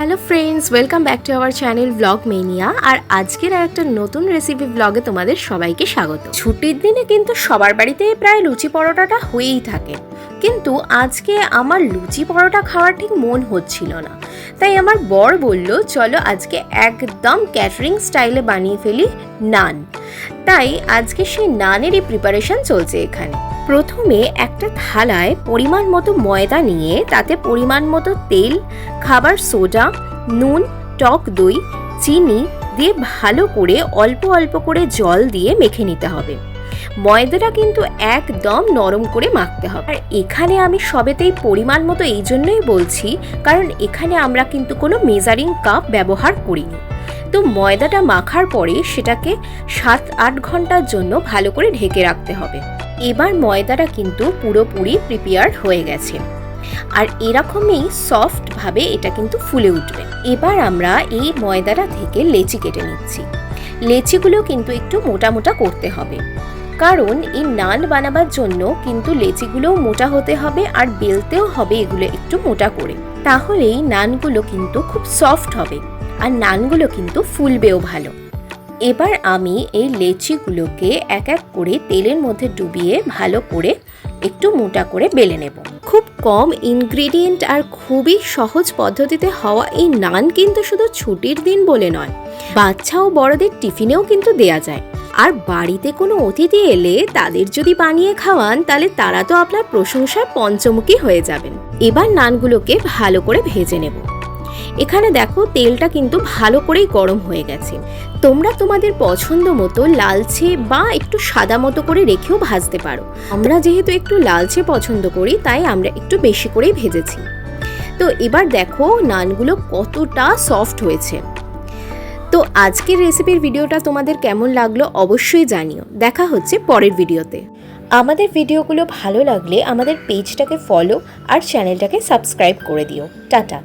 Hello friends welcome back to our channel blog mania আর আজকের একটা নতুন রেসিপি ব্লগে তোমাদের সবাইকে স্বাগত। ছুটির দিনে কিন্তু সবার বাড়িতে প্রায় লুচি পরোটাটা হয়েই থাকে। কিন্তু আজকে আমার লুচি পরোটা খাওয়ার ঠিক মন হচ্ছিল না। তাই আমার বর বলল, চলো আজকে একদম ক্যাটারিং স্টাইলে বানিয়ে ফেলি নান। তাই আজকে সেই নানেরই প্রিপারেশন চলছে এখানে। প্রথমে একটা থালায় পরিমাণ মতো ময়দা নিয়ে তাতে পরিমাণ মতো তেল, খাবার সোডা, নুন, টক দই, চিনি দিয়ে ভালো করে অল্প অল্প করে জল দিয়ে মেখে নিতে হবে। ময়দাটা কিন্তু একদম নরম করে মাখতে হবে। আর এখানে আমি সবেতেই পরিমাণ মতো এই জন্যই বলছি, কারণ এখানে আমরা কিন্তু কোনো মেজারিং কাপ ব্যবহার করিনি। তো ময়দাটা মাখার পরে সেটাকে সাত আট ঘণ্টার জন্য ভালো করে ঢেকে রাখতে হবে। এবার ময়দাটা কিন্তু পুরোপুরি প্রিপেয়ার হয়ে গেছে। আর এরকমই সফটভাবে এটা কিন্তু ফুলে উঠবে। এবার আমরা এই ময়দাটা থেকে লেচি কেটে নিচ্ছি। লেচিগুলো কিন্তু একটু মোটা মোটা করতে হবে। কারণ এই নান বানাবার জন্য কিন্তু লেচিগুলোও মোটা হতে হবে আর বেলতেও হবে এগুলো একটু মোটা করে। তাহলেই নানগুলো কিন্তু খুব সফট হবে। আর নানগুলো কিন্তু ফুলবেও ভালো। এবার আমি এই লেচিগুলোকে এক এক করে তেলের মধ্যে ডুবিয়ে ভালো করে একটু মোটা করে বেলে নেব। খুব কম ইনগ্রেডিয়েন্ট আর খুবই সহজ পদ্ধতিতে হওয়া এই নান কিন্তু শুধু ছুটির দিন বলে নয় বাচ্চা ও বড়দের টিফিনেও কিন্তু দেয়া যায়। আর বাড়িতে কোনো অতিথি এলে তাদের যদি বানিয়ে খাওয়ান, তাহলে তারা তো আপনার প্রশংসায় পঞ্চমুখী হয়ে যাবেন। এবার নানগুলোকে ভালো করে ভেজে নেব। এখানে দেখো তেলটা কিন্তু ভালো করেই গরম হয়ে গেছে। তোমরা তোমাদের পছন্দ মতো লালচে বা একটু সাদা মতো করে রেখেও ভাজতে পারো। আমরা যেহেতু একটু লালচে পছন্দ করি, তাই আমরা একটু বেশি করেই ভেজেছি। তো এবার দেখো নানগুলো কতটা সফট হয়েছে। তো আজকের রেসিপির ভিডিওটা তোমাদের কেমন লাগল অবশ্যই জানিও। দেখা হচ্ছে পরের ভিডিওতে। আমাদের ভিডিওগুলো ভালো লাগলে আমাদের পেজটাকে ফলো আর চ্যানেলটাকে সাবস্ক্রাইব করে দিও। টাটা।